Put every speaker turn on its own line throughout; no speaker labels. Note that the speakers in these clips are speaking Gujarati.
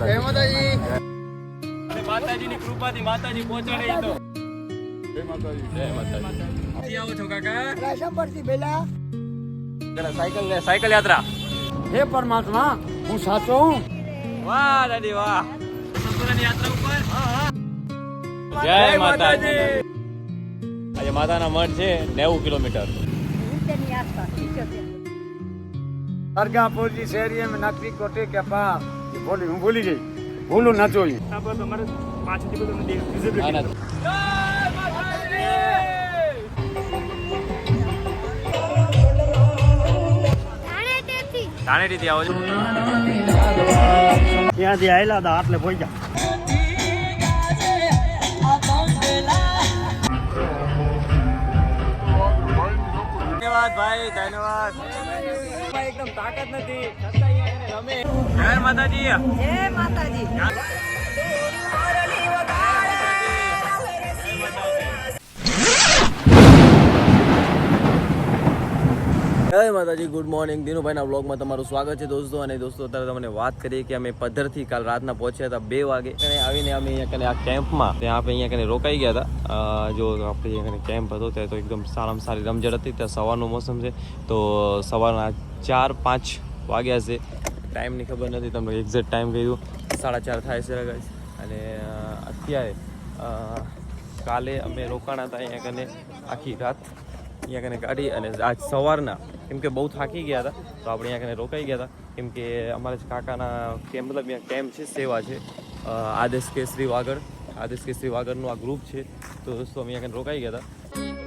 જય માતાજી.
સાયકલ યાત્રા
હે પરમાત્મા હું સાચો હું?
વાહ દાદી વાહ. જય માતાજી. આજે માતાના મઠ છે નેવું કિલોમીટર.
દરગાહપુરજી શહેરી નાગરિક કોટે કે પાસ બોલી બોલી ગઈ. ભૂલું ના
જોઈએ
ત્યાંથી આવેલા હતા આટલે પહોંચ્યા
ધન્યવાદ ભાઈ ધન્યવાદ. એકદમ તાકાત નથી. જય માતાજી.
જય માતાજી.
જય માતાજી ગુડ મોર્નિંગ દિનુભાઈના બ્લોગમાં તમારું સ્વાગત છે દોસ્તો. અને દોસ્તો અત્યારે તમને વાત કરીએ કે અમે પદ્ધરથી કાલ રાતના પહોંચ્યા હતા બે વાગે. અને આવીને અમે અહીંયા કને આ કેમ્પમાં ત્યાં આપણે અહીંયા કને રોકાઈ ગયા હતા. જો આપણે અહીંયા કને કેમ્પ હતો ત્યાં તો એકદમ સારામાં સારી રમઝટ હતી. ત્યાં સવારનો મોસમ છે. તો સવારના ચાર પાંચ વાગ્યા છે. ટાઈમની ખબર નથી તમને એક્ઝેક્ટ ટાઈમ કહ્યું સાડા ચાર થાય છે guys. અને અત્યારે કાલે અમે રોકાણા હતા અહીંયા કને આખી રાત. અહીંયા કને કાઢી અને આજ સવારના, કેમ કે બહુ થાકી ગયા હતા, તો આપણે અહીંયા કને રોકાઈ ગયા હતા. કેમ કે અમારા જ કાકાના કેમ્પ મતલબ અહીંયા કેમ્પ છે, સેવા છે. આદેશ કેસરી વાગડ, આદેશ કેસરી વાગડનું આ ગ્રુપ છે. તો દોસ્તો અમે અહીંયા કને રોકાઈ ગયા હતા.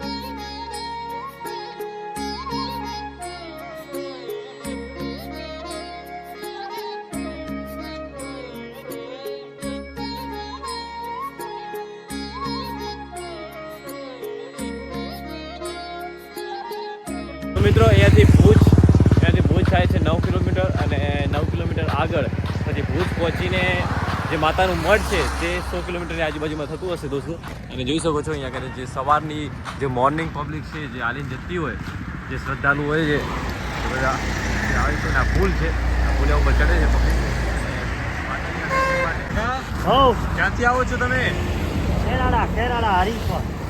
મિત્રો અહીંયાથી ભુજ અહીંયાથી ભુજ થાય છે નવ કિલોમીટર અને નવ કિલોમીટર આગળ પછી ભુજ પહોંચીને જે માતાનું મઠ છે તે સો કિલોમીટરની આજુબાજુમાં થતું હશે દોસ્તો. અને જોઈ શકો છો અહીંયા આગળ જે સવારની જે મોર્નિંગ પબ્લિક છે જે હાલીને જતી હોય જે શ્રદ્ધાળુ હોય છે બધા આવે છે આ પુલ છે આ પુલે ઉપર ચડે છે ક્યાંથી આવો છો તમે?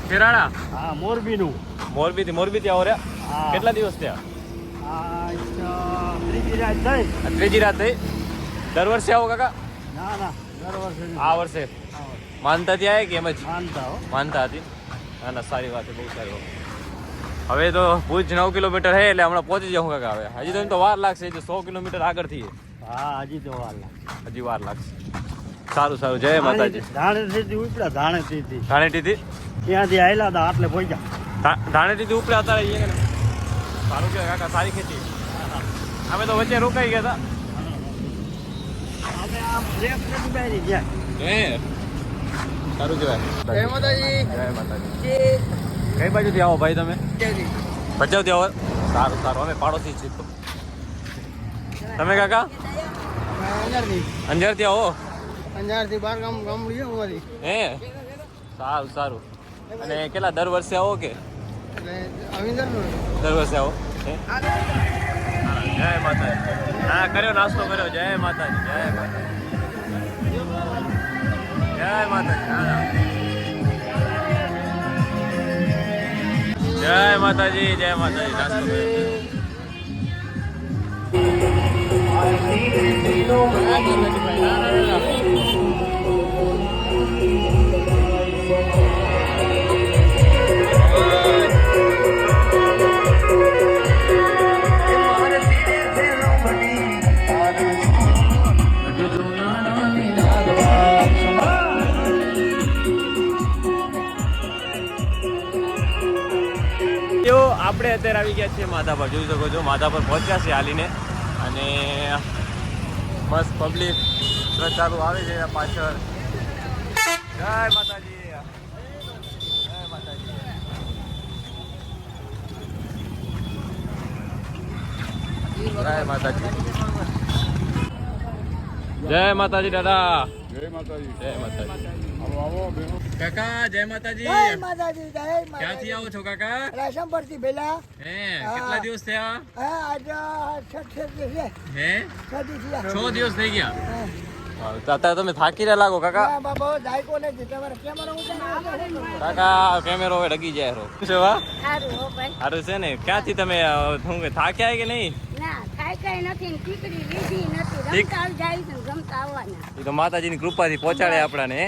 ખેરાડા
હા મોરબીનું.
મોરબીથી મોરબીથી આવો રહ્યા. કેટલા દિવસ થયા?
ત્રીજી રાત થઈ.
ત્રીજી રાત થઈ? દર વર્ષે આવો કાકા?
ના ના દર વર્ષે
આ વર્ષે? માનતાથી ત્યાં કે એમ જ?
માનતા
માનતા હતી? ના ના સારી વાત બહુ સારી વાત. હવે તો ભુજ નવ કિલોમીટર હે એટલે હમણાં પહોંચી જાઉં કાકા હવે. હજી તો એમ તો વાર લાગશે હજી સો કિલોમીટર આગળથી.
હા હજી તો વાર લાગે
હજી વાર લાગશે. સારું સારું. જય માતાજી.
ધાણેથી ઉપડ્યા ધાણેથી
ધાણેટીથી
ત્યાંથી આવેલા હતા આટલે પહોંચ્યા.
ધા- ઉપડ્યા હતા અહીંયા. સારું કહેવાય કાકા સારી ખેતી. અમે તો વચ્ચે રોકાઈ ગયા હતા. બાજુથી આવો ભાઈ તમે? ભચાવથી આવો. સારું સારું. અમે પાડોશી છીએ તમે કાકા?
અંજારથી.
અંજારથી આવો.
અંજારથી બાર ગામ ગામ
હે? સારું સારું. અને કેટલા દર વર્ષે આવો કે?
એટલે અવિંદર
દર આવો. જય માતાજી. હા કર્યો નાસ્તો કર્યો. જય માતાજી જય માતાજી. જય માતાજી જય માતાજી જય માતાજી નાસ્તો કર્યો. આપણે અત્યારે આવી ગયા છીએ માધા પર જોઈ શકો છો માધા પર પહોંચ્યા છે હાલીને. અને મસ્ત પબ્લિક શ્રદ્ધાળુ આવે છે પાછળ. જય માતાજી. જય માતાજી. જય માતાજી. જય માતાજી દાદા
જય માતાજી.
જય માતાજી.
આવો આવો
કાકા જય માતાજી.
જય માતાજી જય
ક્યાંથી આવો છો કાકા?
રાશન પરથી પેલા
હે. કેટલા દિવસ થયા?
હા આજે છઠ દિવસ
હે? છ દિવસ થઈ ગયા?
હા.
અત્યારે તમે થાકી રહ્યા લાગો કાકા?
ના બાબા જાયકો નથી. તમારે કેમેરા ઉતારો
કાકા કેમેરો હવે ડગી જાય રો છે વા
સારું હો ભાઈ.
સારું છે ને? ક્યાંથી તમે શું કે થાક્યા કે નહીં?
માતાજી ની
કૃપા
થી પહોંચાડે છે ને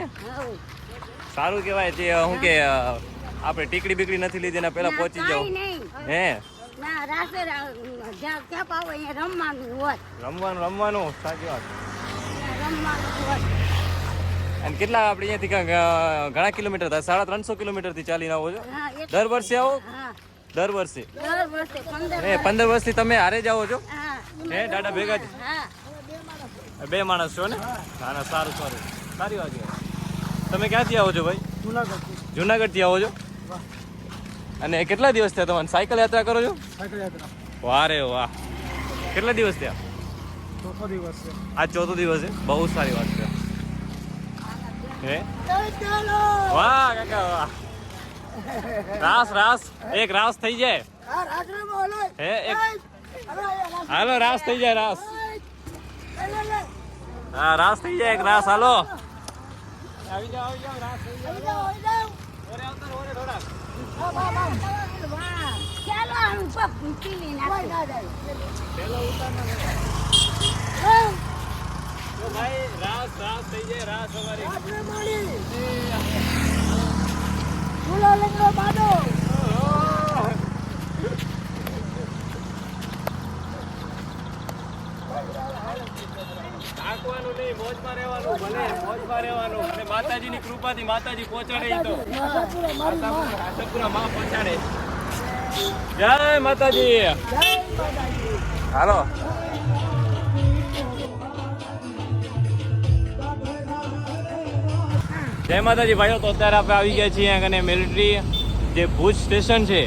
સારું કહેવાય તે શું કે આપણે ટીકડી બીકડી નથી લીધી ને પેલા પહોંચી જાવ હે?
રમવાનું
રમવાનું સાચી વાત. અને કેટલા આપણે અહીંયાથી ઘણા કિલોમીટર થાય? સાડા ત્રણસો કિલોમીટરથી ચાલીને આવો છો? દર વર્ષે આવો? દર વર્ષે?
એ પંદર
વર્ષથી તમે હારે જાઓ છો?
હે.
દાદા ભેગા જ? બે માણસ છો ને? ના સારું સારું. સારી વાત તમે ક્યાંથી આવો છો ભાઈ?
જુનાગઢ
જુનાગઢથી આવો છો? અને કેટલા દિવસ થયા તમારે સાયકલ યાત્રા કરો છો?
સાયકલ યાત્રા.
વાહ રે વાહ. કેટલા દિવસ થયા?
ચોથો દિવસ છે.
આ ચોથો દિવસ છે? બહુ સારી વાત છે. હે? વાહ કાકા વાહ. રાસ રાસ. એક રાસ થઈ જાય. હે એક હાલો રાસ થઈ જાય રાસ. હા રાસ થઈ જાય એક રાસ. હાલો. આવી જાઓ આવી જાઓ રાસ થઈ
આવી.
ઓરે આવતા ઓરે થોડા.
વાહ. ચાલો પીલી
તો ભાઈ રાસ રાસ થઈ જાય રાસ અમારી
લંગડો.
થાકવાનું નહીં મોજમાં રહેવાનું ભલે મોજમાં રહેવાનું. અને માતાજીની કૃપાથી માતાજી પહોંચાડે તો.
આશાપુરા માં.
પહોંચાડે. જય માતાજી.
જય માતાજી.
હાલો. જય માતાજી ભાઈઓ તો અત્યારે આપણે આવી ગયા છીએ અહીંયા કને મિલિટરી જે ભુજ સ્ટેશન છે.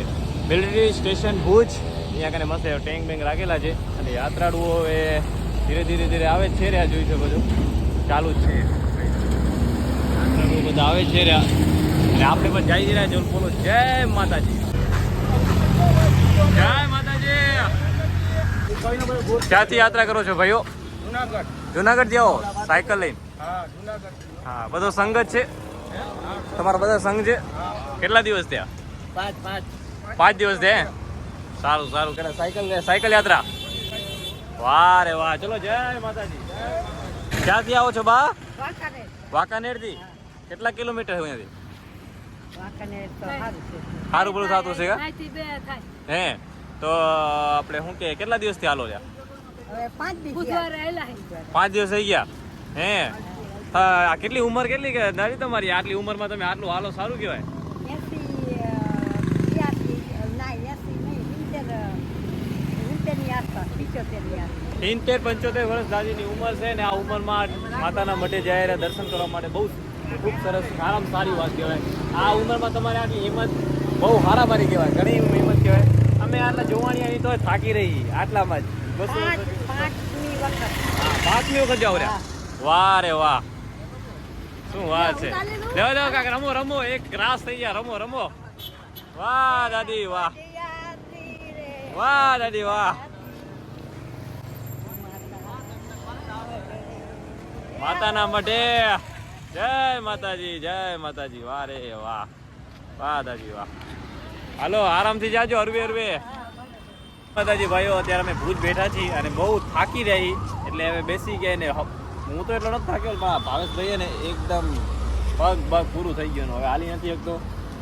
Military station Bhuj. અહીંયા કને મસ્ત ટેન્ક બેંક રાખેલા છે. અને યાત્રાળુઓ એ ધીરે ધીરે ધીરે આવે છે રહ્યા જોઈ શકો છો ચાલુ જ છે. બધા આવે છે રહ્યા. અને આપણે પણ જઈ રહ્યા છે બોલો જય માતાજી. જય માતાજી. ક્યાંથી યાત્રા કરો છો ભાઈઓ?
જુનાગઢ.
જાઓ સાયકલ લઈને?
હા
બધો સંઘ જ છે? તમારા બધા સંઘ છે? કેટલા દિવસ થયા?
પાંચ પાંચ.
પાંચ દિવસ થયા સારું સારું. સાયકલ સાયકલ યાત્રા? વાહ રે વાહ. ચલો જય માતાજી. ક્યાંથી આવો છો બા?
વાંકાને.
વાંકાનેર. થી કેટલા કિલોમીટર છે અહીંયાથી
સારું છે.
સારું થતું છે. હે? તો આપણે શું કે કેટલા દિવસથી હાલો રહ્યા
પાંચ દિવસ બુધવારે આવેલા છે.
પાંચ દિવસ થઈ ગયા. હે? હા, કેટલી ઉંમર કેટલી કે દાદી તમારી આટલી ઉંમરમાં તમે આટલું હાલો સારું કહેવાય.
સિત્તેર
પંચોતેર વર્ષ દાદીની ઉંમર છે ને આ ઉંમરમાં માતાના મઢે જાય દર્શન કરવા માટે બહુ ખૂબ સરસ સારામાં સારી વાત કહેવાય. આ ઉંમરમાં તમારે આટલી હિંમત બહુ હારામારી કહેવાય ઘણી હિંમત કહેવાય. અમે આટલા જોવાણી તો થાકી રહી આટલામાં જ. બસો
પાંચમી વખત.
જાવ રહ્યા. વાહ રે વાહ. શું વાત છે. લેવો લેવો કાકા રમો રમો એક ગ્રાસ થઈ ગયા. રમો રમો. વાહ દાદી વાહ. વાહ દાદી વાહ. માતાના મઢે. જય માતાજી જય માતાજી. વાહ રે વાહ. વાહ દાદી વાહ. હાલો આરામથી જાજો હરવે હરવે. માતાજી ભાઈઓ અત્યારે અમે ભૂજ બેઠા છીએ અને બહુ થાકી રહી. એટલે હવે બેસી ગયા ને હું તો એટલો નથી થાક્યો પણ આ ભાવેશભાઈ ને એકદમ પગ પગ પૂરું થઈ ગયું હવે હાલી નથી શકતો.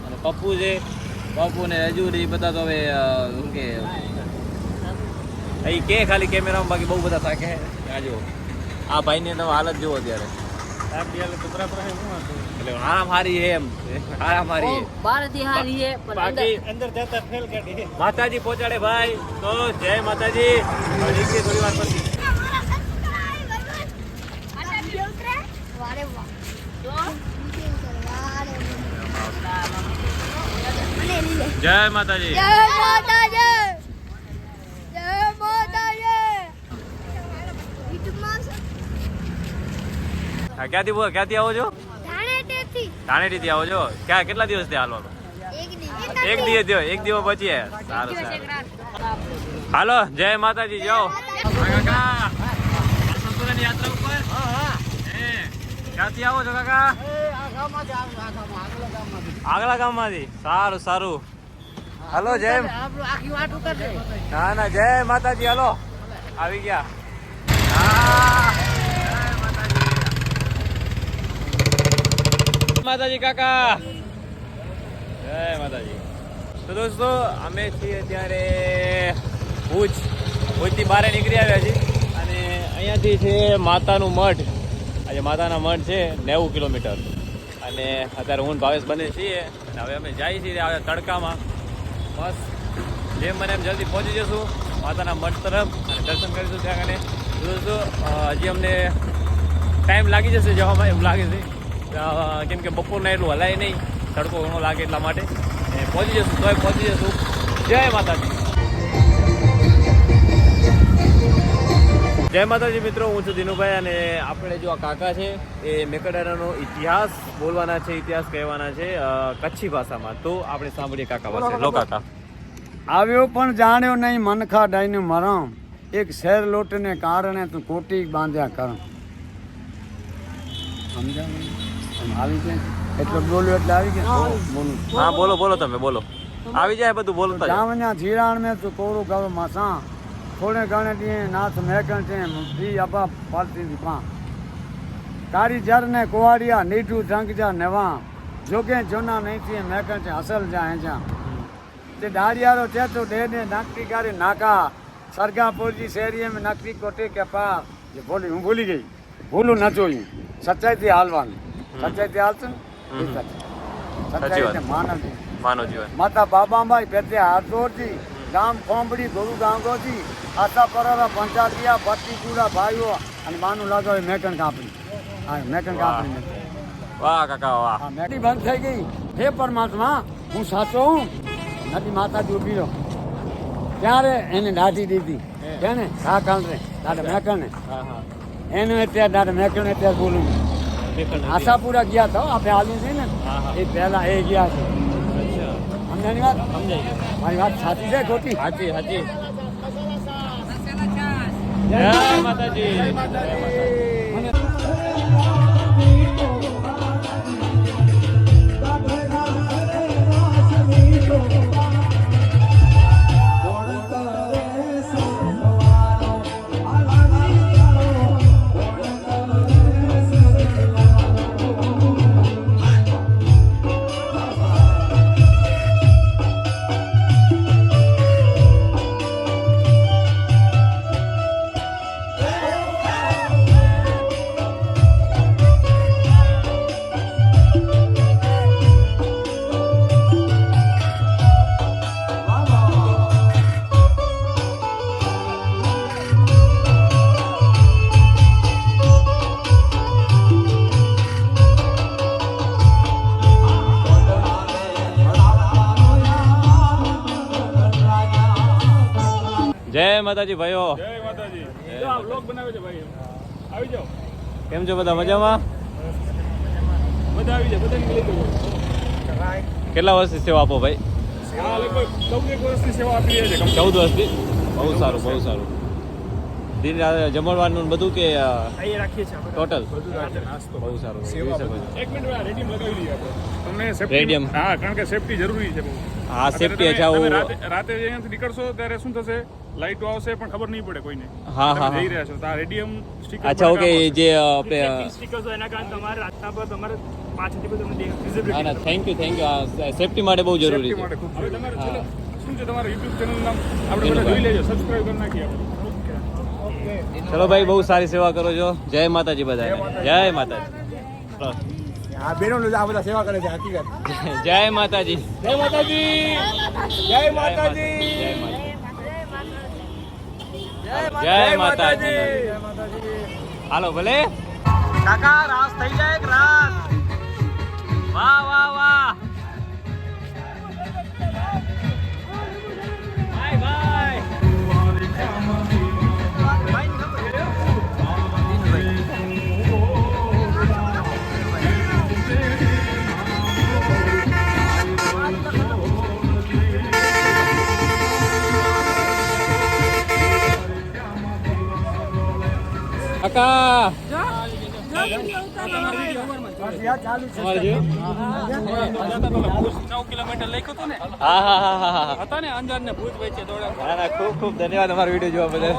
અને પપ્પુ છે પપ્પુ ને હજુર બધા તો હવે શું કે અહીં કે ખાલી કેમેરામાં બાકી બહુ બધા થાકે. આ જો આ ભાઈની તમે હાલત જુઓ ત્યારે. એટલે આરામ હારી એમ આરામ હારી
બારથી હારી છે,
બાકી
અંદર જતા ફેલ કાઢી.
માતાજી પહોંચાડે ભાઈ. તો જય માતાજી. હજી થોડી વાર પછી. જય માતાજી.
જય માતાજી જય માતાજી
હા, ક્યાંથી બોલો ક્યાંથી આવો છો?
ધાણેટેથી
ધાણેટીથી આવો છો? ક્યાં કેટલા દિવસથી હાલો
એક દિવસ.
થયો એક દિવસ પછી સારું સારું. હાલો જય માતાજી જાઓ હા, કાકા. આ યાત્રા ઉપર? ક્યાંથી આવો છો કાકા? આગલા ગામમાંથી. સારું સારું. હલો જય. ના ના જય માતાજી હલો. આવી ગયા હા, જય માતાજી. કાકા. જય માતાજી. તો દોસ્તો, અમે છીએ અત્યારે ભુજ. ભુજથી બહાર નીકળી આવ્યા છીએ અને અહીંયાથી છે માતાનું મઠ આજે માતાના મઠ છે નેવું કિલોમીટર. અને અત્યારે હું ભાવેશ બને છીએ અને હવે અમે જઈએ છીએ આ તડકામાં. બસ, જેમ મને એમ જલ્દી પહોંચી જશું માતાના મઠ તરફ અને દર્શન કરીશું ત્યાં કને દોસ્તો હજી અમને ટાઈમ લાગી જશે જવામાં, એવું લાગે છે. કેમ કે બપોરના એટલું હલાય નહીં. તડકો ઘણો લાગે એટલા માટે. પહોંચી જશું તોય પહોંચી જશું. જય માતાજી. જય માતાજી મિત્રો હું છું દિનુભાઈ અને આપણે જો આ કાકા છે એ મેકડાનો ઇતિહાસ બોલવાના છે ઇતિહાસ કહેવાના છે કચ્છી ભાષામાં. તો આપણે સાંભળીએ કાકા પાસે. લો કાકા.
આવ્યો પણ જાણ્યો નહીં મનખા ડાઈને મરમ એક શેર લોટને કારણે તું કોટી બાંધ્યા કરમ. સમજાયું? આવી જાય એટલે બોલ્યો એટલે આવી ગયા? બોલું
હા બોલો બોલો તમે બોલો. આવી જાય બધું બોલતા
જાવના જીરાણ મેં તું કોરું ગાવ માસા. થોડે ગણે દી નાથ મેકણ છે દી અબા પાલતી દીપા તારી જર ને કુવાડિયા નીઠું ઢંગ જા નેવા. જોકે જોના નહીં થી મેકણ છે અસલ જા હે જા. તે ડારિયારો છે તો ડે ને નાકટી કારી નાકા. સરગાપુરજી શેરીએ મેં નાકટી કોટે કે પાર. જે બોલી હું ભૂલી ગઈ. ભૂલું ન જોયું. સચ્ચાઈથી હાલવાનું. સચ્ચાઈ. સચ્ચાઈ એટલે માનવ
માનવ જીવન
માતા બાબાબાઈ પેતે હાથોરજી ગામ કોંબડી ગોરુ ગાંગોજી આશા પરારા પંચાતિયા ભટ્ટી ચૂડા ભાઈઓ અને માનું લાગો એ મેકણ કાપડી. હા મેકણ કાપડી
વાહ કાકા વાહ.
મેકડી બંધ થઈ ગઈ. હે પરમાત્મા હું સાચો હું? નથી માતાજી ઊભી રહ્યો ત્યારે એને દાઢી દીધી. તેને હા કાંકરે. દાદા
હા.
એને અત્યારે દાદા મેકણને અત્યારે બોલું. આશાપુરા ગયા હતા આપણે હાલી છે ને. એ પહેલા એ ગયા છે.
અચ્છા.
સમજાની વાત?
સમજાય ગયું.
મારી વાત સાચી છે ખોટી?
હાજી હાજી જય માતાજી. જય માતાજી. માતાજી ભાઈઓ.
જય માતાજી. જો આ વ્લોગ બનાવે છે ભાઈ આવી જાઓ.
કેમ છો બધા? મજામાં?
બધા આવી જાય બધાને મળી જજો
કેટલા વર્ષથી સેવા આપો ભાઈ?
ચૌદ સેવા આપી છે
ચૌદ વર્ષથી બહુ સારું બહુ સારું. દિન રાત જમણવાનું ને બધું કે
રાખીએ છીએ
ટોટલ બહુ સારું.
રેડિયમ. હા કારણ કે સેફટી જરૂરી છે
હા સેફટી
રાતે અહીંયાથી નીકળશો ત્યારે શું થશે? લાઈટો આવશે પણ ખબર નહીં પડે કોઈને.
હા, હા,
જઈ રહ્યા છો. તો આ રેડિયમ સ્ટીકર
અચ્છા ઓકે જે
સ્ટીકર્સ એના કારણે તમારે રાસ્તા પર તમારે પાછળથી બધું તમને વિઝિબિલિટી
ના thank you thank you safety માટે બહુ જરૂરી છે.
હવે તમારે શું છે તમારું YouTube ચેનલ નામ? આપણે બધા જોઈ લેજો સબસ્ક્રાઇબ કરી નાખીએ આપણે.
ચલો ભાઈ બહુ સારી સેવા કરો છો. જય માતાજી બધા જય માતાજી.
આ બેનો આ બધા સેવા કરે છે હકીકત.
જય માતાજી.
જય માતાજી.
જય
જય માતાજી. જય માતાજી. હાલો ભલે. કાકા રાસ થઈ જાય રાસ? વાહ વાહ વાહ.
ના
ખૂબ ખૂબ ધન્યવાદ અમારો વીડિયો જોવા બદલ.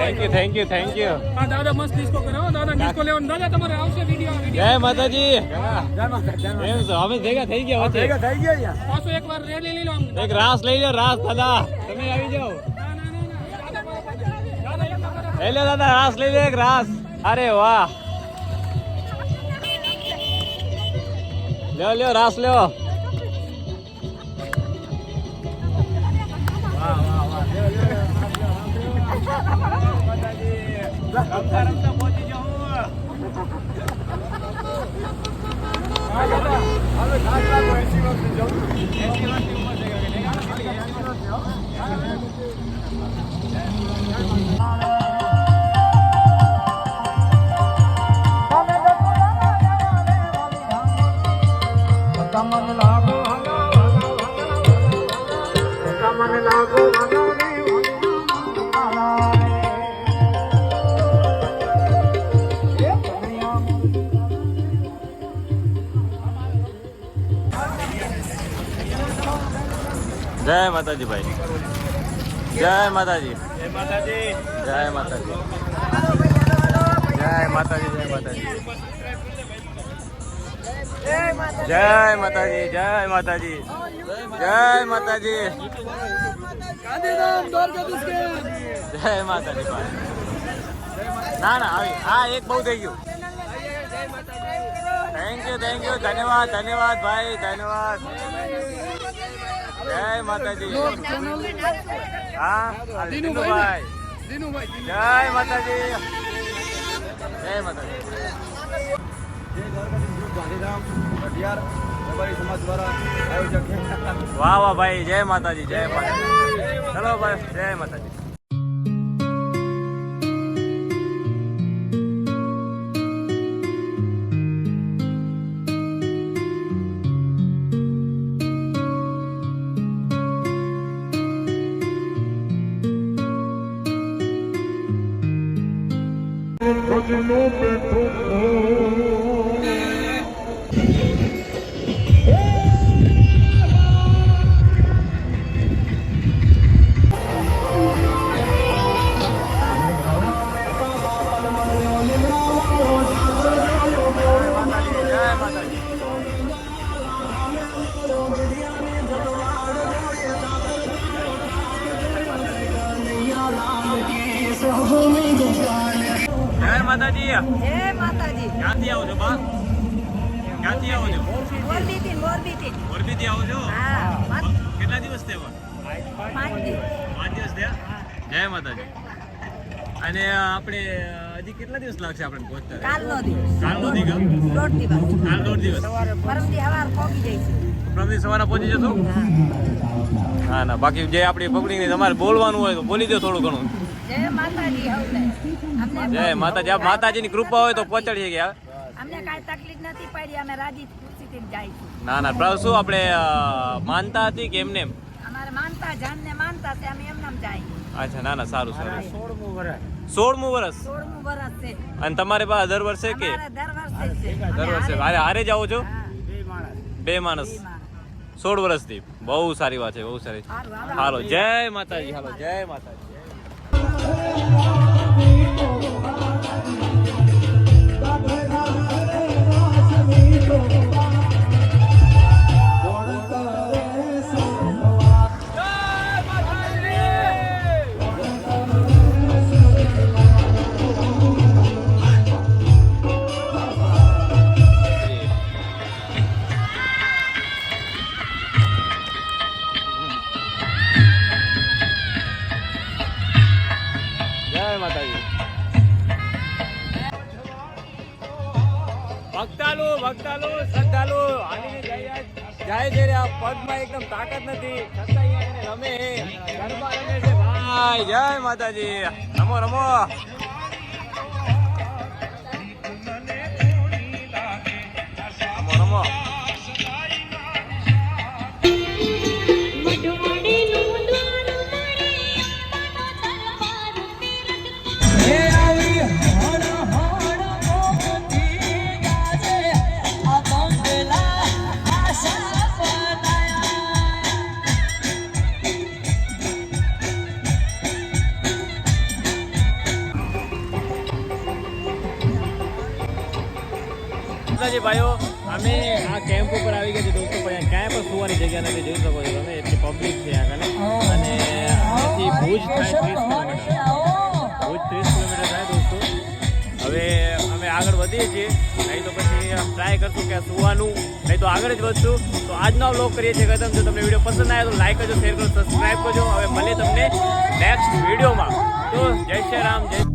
Thank you thank you thank you
દાદા મસ્ત ડિસ્કો કરે દાદા ડિસ્કો લેવાનું. દાદા તમારે આવશે વીડિયો
જય માતાજી. એમ છો અમે ભેગા થઈ ગયા
ભેગા થઈ ગયા યાર
પાછો એકવાર રેલી લઈ લો
એક રાસ લઈ લો રાસ દાદા. તમે આવી જાઓ. લઈ લો દાદા રાસ લઈ લે રાસ અરે વાહ લ્યો લ્યો રાસ લ્યો
Thank ખાસ રાખો 80 વર્ષ જવું
જય માતાજી ભાઈ. જય માતાજી. જય માતાજી. જય માતાજી. જય માતાજી જય માતાજી. જય માતાજી જય માતાજી જય માતાજી ભાઈ ના ના આવી હા એક બહુ થઈ ગયું થેન્ક યુ થેન્ક યુ ધન્યવાદ ધન્યવાદ ભાઈ ધન્યવાદ જય માતાજી હા આ દિનુભાઈ જય માતાજી જય માતાજી
જય દ્વારકાધીશ ગ્રુપ ગાંધીધામ કટિયાર વેપારી સમાજ દ્વારા આયોજક
વાહ વાહ ભાઈ જય માતાજી જય માતાજી. ચલો ભાઈ જય માતાજી. જય માતાજી? અને આપણે હજી કેટલા દિવસ લાગશે આપણે પહોંચતા?
કાલનો દિવસ.
કાલનો દિવસ?
દોઢ દિવસ.
કાલ દોઢ દિવસ
પરમદી હવાર પહોંચી જઈશું
પ્રમદી સવારે પહોંચી જશો? ના ના બાકી જે આપણી પબ્લિકને તમારે બોલવાનું હોય તો બોલી દો થોડું ઘણું.
જય માતાજી
જય માતાજી. આ માતાજીની કૃપા હોય તો પહોંચાડીએ ગયા
અમને કાંઈ તકલીફ નથી પડી અમે રાજી ખુશીથી જઈશું
ના ના પ્રભુ શું? આપણે માનતા હતી કે એમને એમ?
અમારે માનતા જાનને માનતા છે અમે એમનામ જાય.
અચ્છા ના ના સારું સારું.
સોળમું વર્ષ.
સોળમું વર્ષ
સોળમું વર્ષ છે.
અને તમારે પાસે દર વર્ષે કે?
દર વર્ષે
દર વર્ષે.
અમે
હારે જ જાઓ છો?
બે માણસ.
સોળ વર્ષથી બહુ સારી વાત છે બહુ સારી.
હાલો
જય માતાજી હાલો જય માતાજી. ભક્તાલુ ભક્તાલુ, શ્રદ્ધાલુ, હાલીને જાય છે આ પગમાં એકદમ તાકાત નથી. છતાં અહીંયા રમે ભાઈ. જય માતાજી. રમો રમો. રમો રમો. માતાજી ભાઈઓ. અમે આ કેમ્પ ઉપર આવી ગયા છે દોસ્તો. પણ ક્યાંય પણ સુવાની જગ્યા નથી, જોઈ શકો છો તમે. એટલી પબ્લિક છે આગળ અને અહીંથી ભુજ થાય ત્રીસ કિલોમીટર. ભુજ ત્રીસ કિલોમીટર થાય દોસ્તો. હવે અમે આગળ વધીએ છીએ. નહીં તો પછી ટ્રાય કરશું કે સુવાનું. નહીં તો આગળ જ વધશું. તો આજનો વ્લોગ કરીએ છીએ કદમ જો તમને વીડિયો પસંદ આવે તો લાઈક કરજો શેર કરજો સબસ્ક્રાઈબ કરજો. હવે મળીએ તમને નેક્સ્ટ વિડીયોમાં તો જય શ્રી રામ, જય